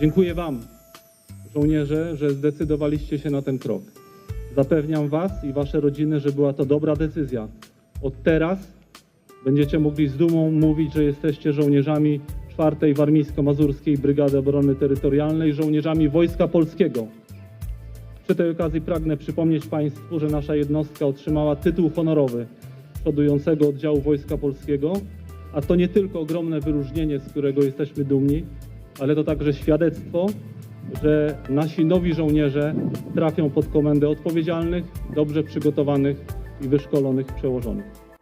Dziękuję Wam, żołnierze, że zdecydowaliście się na ten krok. Zapewniam Was i Wasze rodziny, że była to dobra decyzja. Od teraz będziecie mogli z dumą mówić, że jesteście żołnierzami 4 Warmińsko-Mazurskiej Brygady Obrony Terytorialnej, żołnierzami Wojska Polskiego. Przy tej okazji pragnę przypomnieć Państwu, że nasza jednostka otrzymała tytuł honorowy przodującego oddziału Wojska Polskiego, a to nie tylko ogromne wyróżnienie, z którego jesteśmy dumni, ale to także świadectwo, że nasi nowi żołnierze trafią pod komendę odpowiedzialnych, dobrze przygotowanych i wyszkolonych przełożonych.